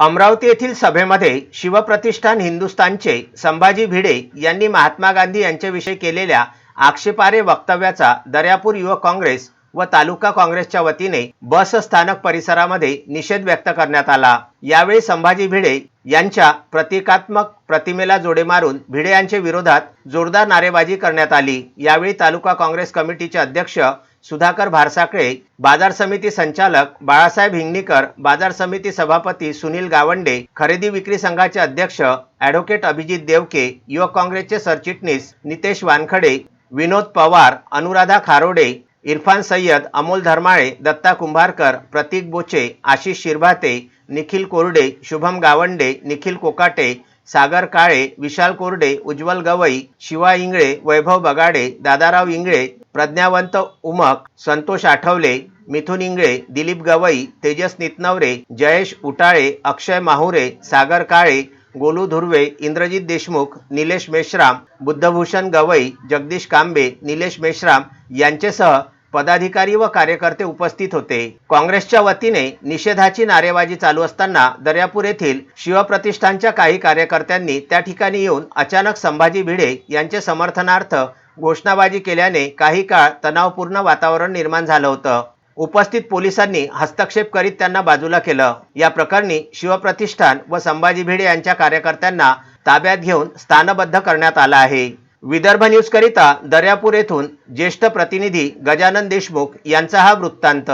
अमरावती येथील सभेमध्ये शिवप्रतिष्ठान हिंदुस्थानचे संभाजी भिडे यांनी महात्मा गांधी यांच्याविषयी केलेल्या आक्षेपारे वक्तव्याचा दर्यापूर युवक काँग्रेस व तालुका काँग्रेसच्या वतीने बस स्थानक परिसरामध्ये निषेध व्यक्त करण्यात आला. यावेळी संभाजी भिडे यांच्या प्रतिकात्मक प्रतिमेला जोडे मारून भिडे यांच्या विरोधात जोरदार नारेबाजी करण्यात आली. यावेळी तालुका काँग्रेस कमिटीचे अध्यक्ष सुधाकर भारसाकळे बाजार समिती संचालक बाळासाहेब हिंगणीकर बाजार समिती सभापती सुनील गावंडे खरेदी विक्री संघाचे अध्यक्ष ॲडव्होकेट अभिजित देवके युवक काँग्रेसचे सरचिटणीस नितेश वानखडे विनोद पवार अनुराधा खारोडे इरफान सय्यद अमोल धर्माळे दत्ता कुंभारकर प्रतीक बोचे आशिष शिरभाते निखिल कोरडे शुभम गावंडे निखिल कोकाटे सागर काळे विशाल कोरडे उज्ज्वल गवई शिवा इंगळे वैभव बगाडे दादाराव इंगळे प्रज्ञावंत उमक संतोष आठवले मिथुन इंगळे दिलीप गवई तेजस नितनवरे जयेश उटाळे अक्षय माहुरे सागर काळे गोलू धुर्वे इंद्रजित देशमुख निलेश मेश्राम बुद्धभूषण गवई जगदीश कांबे निलेश मेश्राम यांचेसह पदाधिकारी व कार्यकर्ते उपस्थित होते. काँग्रेसच्या वतीने निषेधाची नारेबाजी चालू असताना दर्यापूर येथील शिवप्रतिष्ठानच्या काही कार्यकर्त्यांनी त्या ठिकाणी येऊन अचानक संभाजी भिडे यांचे समर्थनार्थ घोषणाबाजी केल्याने काही काळ तणावपूर्ण वातावरण निर्माण झालं होतं. उपस्थित पोलिसांनी हस्तक्षेप करीत त्यांना बाजूला केलं. या प्रकरणी शिवप्रतिष्ठान व संभाजी भिडे यांच्या कार्यकर्त्यांना ताब्यात घेऊन स्थानबद्ध करण्यात आलं आहे. विदर्भ न्यूज करिता दर्यापूर येथून ज्येष्ठ प्रतिनिधी गजानन देशमुख यांचा हा वृत्तांत.